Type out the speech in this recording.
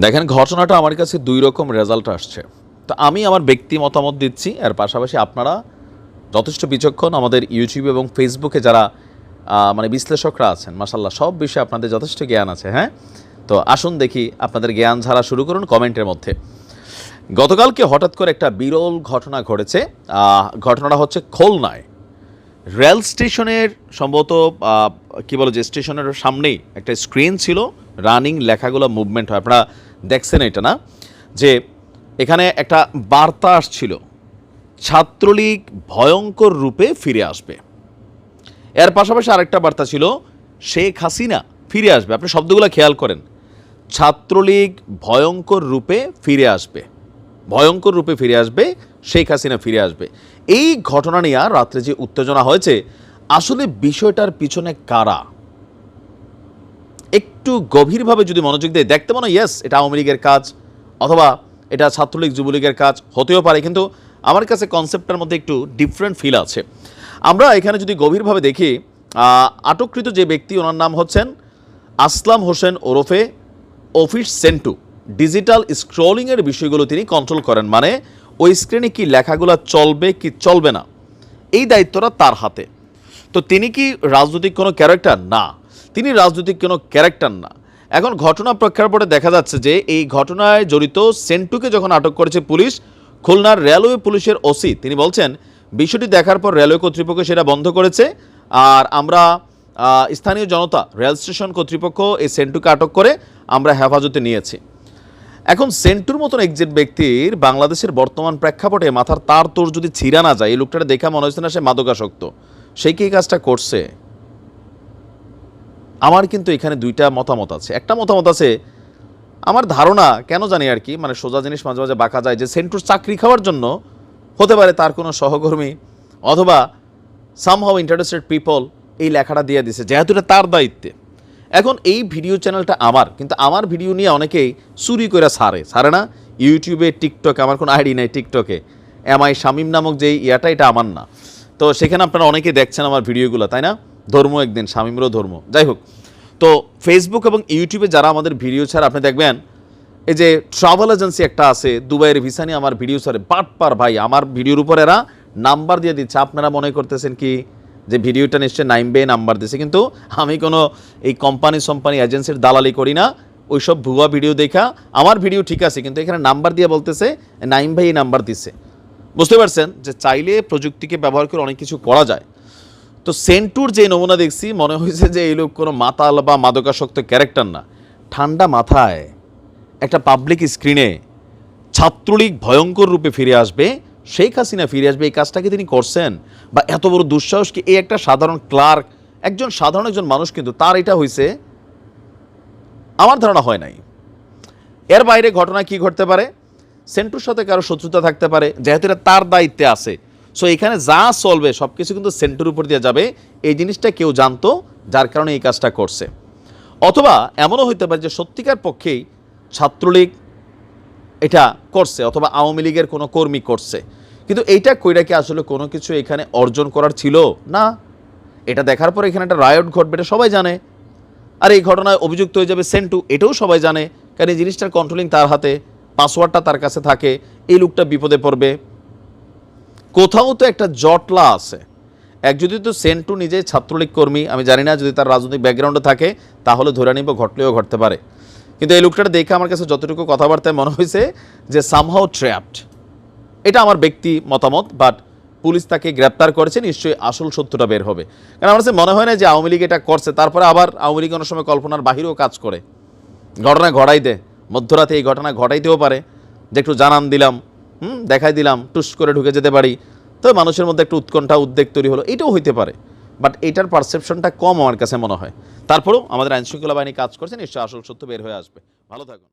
দেখেন, ঘটনাটা আমার কাছে দুই রকম রেজাল্ট আসছে। তো আমি আমার ব্যক্তি মতামত দিচ্ছি, এর পাশাপাশি আপনারা যথেষ্ট বিচক্ষণ আমাদের ইউটিউব এবং ফেসবুকে যারা মানে বিশ্লেষকরা আছেন মাসাল্লাহ সব বিষয়ে আপনাদের যথেষ্ট জ্ঞান আছে হ্যাঁ? তো আসুন দেখি আপনাদের জ্ঞান ঝাড়া শুরু করুন কমেন্টের মধ্যে। গতকালকে হঠাৎ করে একটা বিরল ঘটনা ঘটেছে ঘটনাটা হচ্ছে খোলনায়। রেল স্টেশনের সম্ভবত কী বলো যে স্টেশনের সামনেই একটা স্ক্রিন ছিল রানিং লেখাগুলো মুভমেন্ট হয়। আপনারা দেখছেন এটা না? যে এখানে একটা বার্তা আসছিল, ছাত্রলীগ ভয়ঙ্কর রূপে ফিরে আসবে। এর পাশাপাশি আরেকটা বার্তা ছিল, শেখ হাসিনা ফিরে আসবে। আপনি শব্দগুলো খেয়াল করেন। ছাত্রলীগ ভয়ঙ্কর রূপে ফিরে আসবে। ভয়ঙ্কর রূপে ফিরে আসবে, শেখ হাসিনা ফিরে আসবে। এই ঘটনা নিয়ে রাত্রে যে উত্তেজনা হয়েছে, আসলে বিষয়টার পিছনে কারা? একটু গভীরভাবে যদি মনোযোগ দিয়ে দেখতে মনে ইয়েস এটা আওয়ামী লীগের কাজ, অথবা এটা ছাত্রলীগ, যুবলীগের কাজ হতেও পারে, কিন্তু আমার কাছে কনসেপ্টটার মধ্যে একটু ডিফারেন্ট ফিল আছে। আমরা এখানে যদি গভীরভাবে দেখি আটককৃত যে ব্যক্তি, ওনার নাম হচ্ছেন আসলাম হোসেন ওরফে অফিস সেন্টু। ডিজিটাল স্ক্রলিংয়ের বিষয়গুলো তিনি কন্ট্রোল করেন মানে ওই স্ক্রিনে কি লেখাগুলো চলবে কি চলবে না, এই দায়িত্বটা তার হাতে। তো তিনি কি রাজনৈতিক কোনো ক্যারেক্টার না। তিনি রাজনৈতিক কোনো ক্যারেক্টার না। এখন ঘটনা প্রেক্ষাপটে দেখা যাচ্ছে যে এই ঘটনায় জড়িত সেন্টুকে যখন আটক করেছে পুলিশ, খুলনার রেলওয়ে পুলিশের ওসি, তিনি বলছেন, বিষয়টি দেখার পর রেলওয়ে কর্তৃপক্ষ সেটা বন্ধ করেছে আর আমরা স্থানীয় জনতা, রেল স্টেশন কর্তৃপক্ষ এই সেন্টুকে আটক করে আমরা হেফাজতে নিয়েছি। এখন সেন্টুর মতন একজন ব্যক্তির বাংলাদেশের বর্তমান প্রেক্ষাপটে মাথার তার তোর যদি ছিঁড়া না যায়, এই লোকটা দেখা মনে হচ্ছে না সে মাদকাসক্ত। সে কি কাজটা করছে? আমার কিন্তু এখানে দুইটা মতামত আছে। একটা মতামত আছে, আমার ধারণা কেন জানি আর কি মানে সোজা জিনিস মাঝে মাঝে বাঁকা যায় যে সেন্টুর চাকরি খাওয়ার জন্য হতে পারে তার কোনো সহকর্মী অথবা সামহাও ইন্টারেস্টেড পিপল এই লেখাটা দিয়ে দিছে, যেহেতু এটা তার দায়িত্বে। এখন এই ভিডিও চ্যানেলটা আমার, কিন্তু আমার ভিডিও নিয়ে অনেকেই চুরি করে সারে। সারে না ইউটিউবে টিকটকে আমার কোনো আইডি নেই টিকটকে এম আই শামিম নামক যে ইয়াটা, এটা আমার না। তো সেখানে আপনারা অনেকে দেখছেন আমার ভিডিওগুলো তাই না? ধর্ম একদিন শামিমেরও ধর্ম। যাই হোক, তো ফেসবুক এবং ইউটিউবে যারা আমাদের ভিডিও ছাড়া, আপনি দেখবেন, এই যে ট্রাভেল এজেন্সি একটা আছে, দুবাইয়ের ভিসা নিয়ে আমার ভিডিও ছাড়ে। বাট পার ভাই, আমার ভিডিওর উপর এরা নাম্বার দিয়ে দিচ্ছে। আপনারা মনে করতেছেন কি? যে ভিডিওটা নিশ্চয়ই নাইম বে নাম্বার দিছে। কিন্তু আমি কোনো এই কোম্পানি সম্পানি এজেন্সির দালালি করি না। ওইসব ভুয়া ভিডিও দেখা, আমার ভিডিও ঠিক আছে, কিন্তু এখানে নাম্বার দিয়ে বলতেছে, নাইম ভাই এই নাম্বার দিছে। বুঝতে পারছেন? যে চাইলে প্রযুক্তিকে ব্যবহার করে অনেক কিছু করা যায়। তো সেন্টুর যে নমুনা দেখছি, মনে হয়েছে যে এই লোক কোনো মাতাল বা মাদকাসক্ত ক্যারেক্টার না। ঠান্ডা মাথায় একটা পাবলিক স্ক্রিনে ছাত্রলীগ ভয়ঙ্কর রূপে ফিরে আসবে, শেখ হাসিনা ফিরে আসবে, এই কাজটাকে তিনি করছেন? বা এত বড় দুঃসাহস কি এই একটা সাধারণ ক্লার্ক, একজন সাধারণ একজন মানুষ কিন্তু তার এটা হয়েছে আমার ধারণা হয় নাই। এর বাইরে ঘটনা কি ঘটতে পারে? সেন্টুর সাথে কারও শত্রুতা থাকতে পারে, যেহেতু এটা তার দায়িত্বে আছে। সো এখানে যা চলবে সব কিছু কিন্তু সেন্টুর উপর দিয়ে যাবে, এই জিনিসটা কেউ জানতো, যার কারণে এই কাজটা করছে। অথবা এমনও হইতে পারে যে সত্যিকার পক্ষেই ছাত্রলীগ এটা করছে, অথবা আওয়ামী লীগের কোনো কর্মী করছে। কিন্তু এইটা কইরা কি আসলে কোনো কিছু এখানে অর্জন করার ছিল? না। এটা দেখার পর এখানে একটা রায়ট ঘটবে, এটা সবাই জানে। আর এই ঘটনায় অভিযুক্ত হয়ে যাবে সেন্টু, এটাও সবাই জানে। কারণ এই জিনিসটার কন্ট্রোলিং তার হাতে পাসওয়ার্ডটা তার কাছে থাকে, এই লোকটা বিপদে পড়বে। কোথাও তো একটা জটলা আছে। এক যদি তো সেন্টু নিজে ছাত্রলীগ কর্মী, আমি জানি না, যদি তার রাজনৈতিক ব্যাকগ্রাউন্ডে থাকে, তাহলে ধরে নিব ঘটলেও ঘটতে পারে। কিন্তু এই লোকটা দেখে আমার কাছে যতটুকু কথাবার্তায় মনে হয়েছে যে সামহাও ট্র্যাপড এটা আমার ব্যক্তি মতামত বাট পুলিশ তাকে গ্রেপ্তার করেছে, নিশ্চয়ই আসল সত্যটা বের হবে। কারণ আমার কাছে মনে হয় না যে, আওয়ামী লীগ এটা করছে, তারপরে আবার আওয়ামী লীগ অনেক সময় কল্পনার বাহিরেও কাজ করে। ঘটনা ঘটাই দে, মধ্যরাতে এই ঘটনা ঘটাইতেও পারে। যে একটু জানান দিলাম হুম, দেখাই দিলাম, টুস করে ঢুকে যেতে পারি। তো মানুষের মধ্যে একটু উৎকণ্ঠা, উদ্বেগ তৈরি হলো। এটাও হইতে পারে। বাট এটার পারসেপশনটা কম আমার কাছে মনে হয়। তারপরেও আমাদের আইনশৃঙ্খলা বাহিনী কাজ করছে, নিশ্চয়ই আসল সত্য বের হয়ে আসবে। ভালো থাকুন।